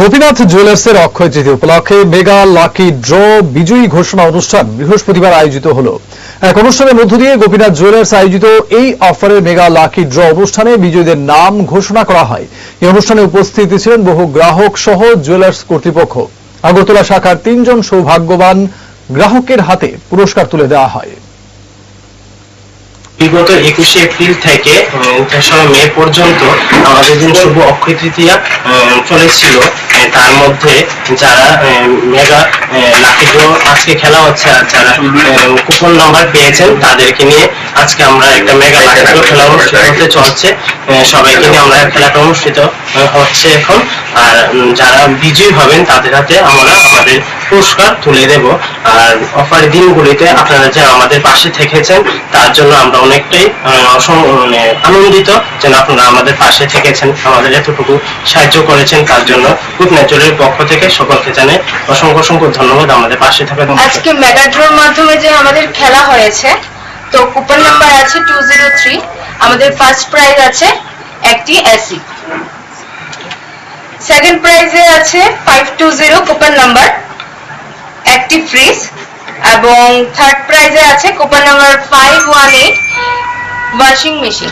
গোপীনাথ জুয়েলার্সের অক্ষয় তৃতীয় উপলক্ষে mega lucky draw বিজয়ী ঘোষণা অনুষ্ঠান বৃহস্পতিবার আয়োজিত হল। এক অনুষ্ঠানের মধ্য দিয়ে গোপীনাথ জুয়েলার্স আয়োজিত এই অফারের মেগা লাকি ড্র অনুষ্ঠানে বিজয়ীদের নাম ঘোষণা করা হয়। এই অনুষ্ঠানে উপস্থিত ছিলেন বহু গ্রাহক সহ জুয়েলার্স কর্তৃপক্ষ। আগরতলা শাখার তিনজন সৌভাগ্যবান গ্রাহকের হাতে পুরস্কার তুলে দেওয়া হয়। বিগত একুশে এপ্রিল থেকে তেসরা মে পর্যন্ত আমাদের দিন শুভ অক্ষয় তৃতীয়া চলেছিল তার মধ্যে যারা মেগা লাকি ড্র আজকে খেলা হচ্ছে আর যারা কুপন নাম্বার পেয়েছেন তাদেরকে নিয়ে আজকে আমরা একটা মেগা লাকি ড্র খেলা অনুষ্ঠিত হতে চলছে। সবাইকে নিয়ে আমরা খেলাটা অনুষ্ঠিত হচ্ছে এখন। আর যারা বিজয়ী হবেন তাদের হাতে আমরা আমাদের পুরস্কার তুলে দেব। আর অফার দিনগুলিতে আপনারা যে আমাদের পাশে থেকেছেন, তার জন্য আমরা অনেকটাই মানে আনন্দিত যেন আপনারা আমাদের পাশে থেকেছেন। আমাদের এতটুকু সাহায্য করেছেন, তার জন্য গুড পক্ষ থেকে সকলকে জানে অসংখ্য অসংখ্য ধন্যবাদ আমাদের পাশে থাকার আজকে মেগা ড্রোর মাধ্যমে যে আমাদের খেলা হয়েছে, তো কুপন নাম্বার আছে টু জিরো থ্রি আমাদের ফার্স্ট প্রাইজ আছে একটি এসি সেকেন্ড প্রাইজে আছে five two zero coupon number একটি ফ্রিজ এবং থার্ড প্রাইজে আছে coupon number five one eight washing machine